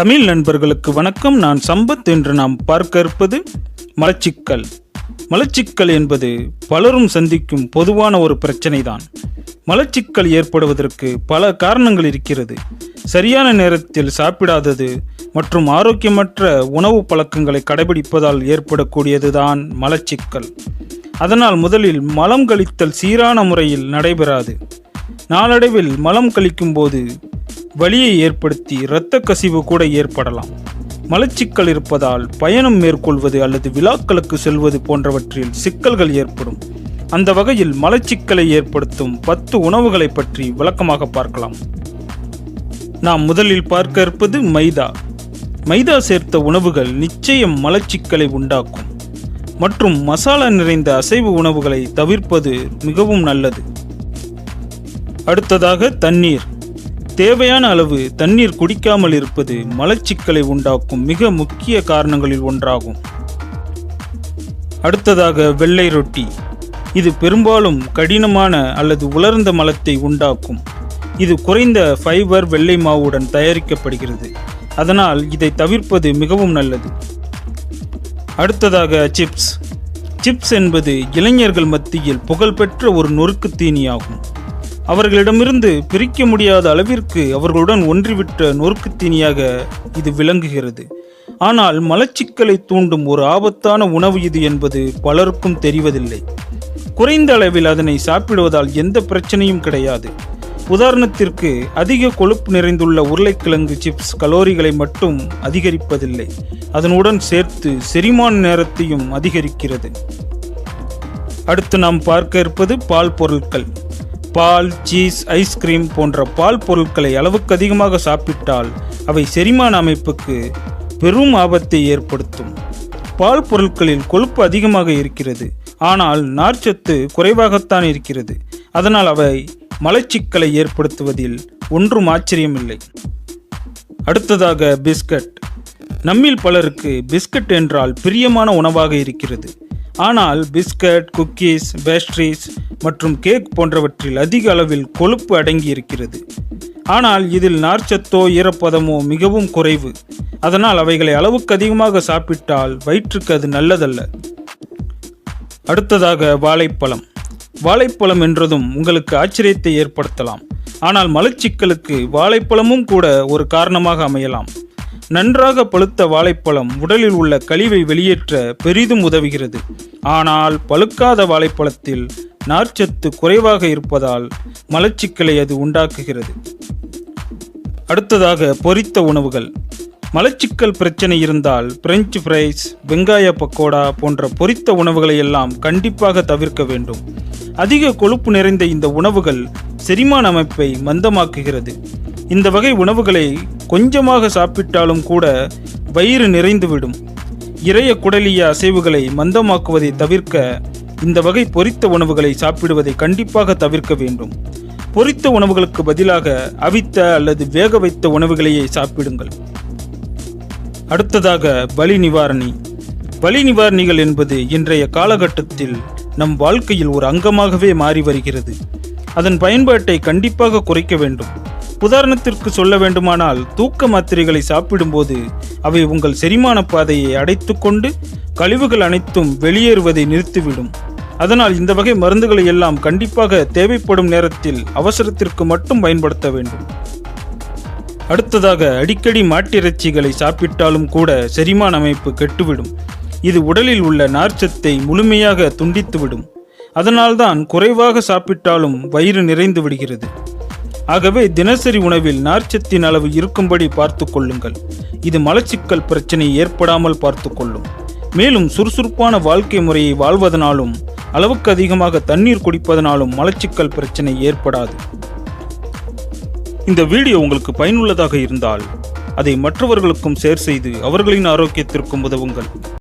தமிழ் நண்பர்களுக்கு வணக்கம். நான் சம்பத் என்று நாம் பார்க்க இருப்பது மலச்சிக்கல். மலச்சிக்கல் என்பது பலரும் சந்திக்கும் பொதுவான ஒரு பிரச்சனை தான் மலச்சிக்கல் ஏற்படுவதற்கு பல காரணங்கள் இருக்கிறது. சரியான நேரத்தில் சாப்பிடாதது மற்றும் ஆரோக்கியமற்ற உணவு பழக்கங்களை கடைபிடிப்பதால் ஏற்படக்கூடியதுதான் மலச்சிக்கல். அதனால் முதலில் மலம் கழித்தல் சீரான முறையில் நடைபெறாது. நாளடைவில் மலம் கழிக்கும் போது வலியை ஏற்படுத்தி இரத்த கசிவு கூட ஏற்படலாம். மலச்சிக்கல் இருப்பதால் பயணம் மேற்கொள்வது அல்லது விழாக்களுக்கு செல்வது போன்றவற்றில் சிக்கல்கள் ஏற்படும். அந்த வகையில் மலச்சிக்கலை ஏற்படுத்தும் பத்து உணவுகளை பற்றி விளக்கமாக பார்க்கலாம். நாம் முதலில் பார்க்க இருப்பது மைதா. மைதா சேர்த்த உணவுகள் நிச்சயம் மலச்சிக்கலை உண்டாக்கும். மற்றும் மசாலா நிறைந்த அசைவு உணவுகளை தவிர்ப்பது மிகவும் நல்லது. அடுத்ததாக தண்ணீர். தேவையான அளவு தண்ணீர் குடிக்காமல் இருப்பது மலச்சிக்கலை உண்டாக்கும் மிக முக்கிய காரணங்களில் ஒன்றாகும். அடுத்ததாக வெள்ளை ரொட்டி. இது பெரும்பாலும் கடினமான அல்லது உலர்ந்த மலத்தை உண்டாக்கும். இது குறைந்த ஃபைபர் வெள்ளை மாவுடன் தயாரிக்கப்படுகிறது. அதனால் இதை தவிர்ப்பது மிகவும் நல்லது. அடுத்ததாக சிப்ஸ். சிப்ஸ் என்பது இளைஞர்கள் மத்தியில் புகழ்பெற்ற ஒரு நொறுக்கு தீனியாகும். அவர்களிடமிருந்து பிரிக்க முடியாத அளவிற்கு அவர்களுடன் ஒன்றிவிட்ட நொறுக்கு தீனியாக இது விளங்குகிறது. ஆனால் மலச்சிக்கலை தூண்டும் ஒரு ஆபத்தான உணவு இது என்பது பலருக்கும் தெரிவதில்லை. குறைந்த அளவில் அதனை சாப்பிடுவதால் எந்த பிரச்சனையும் கிடையாது. உதாரணத்திற்கு அதிக கொழுப்பு நிறைந்துள்ள உருளைக்கிழங்கு சிப்ஸ் கலோரிகளை மட்டும் அதிகரிப்பதில்லை. அதனுடன் சேர்த்து செரிமான நேரத்தையும் அதிகரிக்கிறது. அடுத்து நாம் பார்க்க இருப்பது பால் பொருட்கள். பால் சீஸ் ஐஸ்கிரீம் போன்ற பால் பொருட்களை அளவுக்கு அதிகமாக சாப்பிட்டால் அவை செரிமான அமைப்புக்கு பெரும் ஆபத்தை ஏற்படுத்தும். பால் பொருட்களில் கொழுப்பு அதிகமாக இருக்கிறது. ஆனால் நார்ச்சத்து குறைவாகத்தான் இருக்கிறது. அதனால் அவை மலச்சிக்கலை ஏற்படுத்துவதில் ஒன்றும் ஆச்சரியமில்லை. அடுத்ததாக பிஸ்கட். நம்மில் பலருக்கு பிஸ்கட் என்றால் பிரியமான உணவாக இருக்கிறது. ஆனால் பிஸ்கட் குக்கீஸ் பேஸ்ட்ரீஸ் மற்றும் கேக் போன்றவற்றில் அதிக அளவில் கொழுப்பு அடங்கி இருக்கிறது ஆனால் இதில் நார்ச்சத்தோ ஈரப்பதமோ மிகவும் குறைவு. அதனால் அவைகளை அளவுக்கு அதிகமாக சாப்பிட்டால் வயிற்றுக்கு அது நல்லதல்ல. அடுத்ததாக வாழைப்பழம். வாழைப்பழம் என்றதும் உங்களுக்கு ஆச்சரியத்தை ஏற்படுத்தலாம். ஆனால் மலச்சிக்கலுக்கு வாழைப்பழமும் கூட ஒரு காரணமாக அமையலாம். நன்றாக பழுத்த வாழைப்பழம் உடலில் உள்ள கழிவை வெளியேற்ற பெரிதும் உதவுகிறது. ஆனால் பழுக்காத வாழைப்பழத்தில் நார்ச்சத்து குறைவாக இருப்பதால் மலச்சிக்கலை அது உண்டாக்குகிறது. அடுத்ததாக பொரித்த உணவுகள். மலச்சிக்கல் பிரச்சனை இருந்தால் பிரெஞ்சு ஃப்ரைஸ் வெங்காய பக்கோடா போன்ற பொரித்த உணவுகளை எல்லாம் கண்டிப்பாக தவிர்க்க வேண்டும். அதிக கொழுப்பு நிறைந்த இந்த உணவுகள் செரிமான அமைப்பை மந்தமாக்குகிறது. இந்த வகை உணவுகளை கொஞ்சமாக சாப்பிட்டாலும் கூட வயிறு நிறைந்துவிடும். இறைய குடலிய அசைவுகளை மந்தமாக்குவதை தவிர்க்க இந்த வகை பொரித்த உணவுகளை சாப்பிடுவதை கண்டிப்பாக தவிர்க்க வேண்டும். பொரித்த உணவுகளுக்கு பதிலாக அவித்த அல்லது வேக வைத்த உணவுகளையே சாப்பிடுங்கள். அடுத்ததாக வலி நிவாரணி. வலி நிவாரணிகள் என்பது இன்றைய காலகட்டத்தில் நம் வாழ்க்கையில் ஒரு அங்கமாகவே மாறி வருகிறது. அதன் பயன்பாட்டை கண்டிப்பாக குறைக்க வேண்டும். உதாரணத்திற்கு சொல்ல வேண்டுமானால் தூக்க மாத்திரைகளை சாப்பிடும்போது அவை உங்கள் செரிமான பாதையை அடைத்துக்கொண்டு கழிவுகள் அனைத்தும் வெளியேறுவதை நிறுத்திவிடும். அதனால் இந்த வகை மருந்துகளை எல்லாம் கண்டிப்பாக தேவைப்படும் நேரத்தில் அவசரத்திற்கு மட்டும் பயன்படுத்த வேண்டும். அடுத்ததாக அடிக்கடி மாட்டிறைச்சிகளை சாப்பிட்டாலும் கூட செரிமான அமைப்பு கெட்டுவிடும். இது உடலில் உள்ள நார்ச்சத்தை முழுமையாக துண்டித்துவிடும். அதனால்தான் குறைவாக சாப்பிட்டாலும் வயிறு நிறைந்து விடுகிறது. ஆகவே தினசரி உணவில் நார்ச்சத்தின் அளவு இருக்கும்படி பார்த்து கொள்ளுங்கள். இது மலச்சிக்கல் பிரச்சனை ஏற்படாமல் பார்த்து கொள்ளும். மேலும் சுறுசுறுப்பான வாழ்க்கை முறையை வாழ்வதனாலும் அளவுக்கு அதிகமாக தண்ணீர் குடிப்பதனாலும் மலச்சிக்கல் பிரச்சனை ஏற்படாது. இந்த வீடியோ உங்களுக்கு பயனுள்ளதாக இருந்தால் அதை மற்றவர்களுக்கும் ஷேர் செய்து அவர்களின் ஆரோக்கியத்திற்கும் உதவுங்கள்.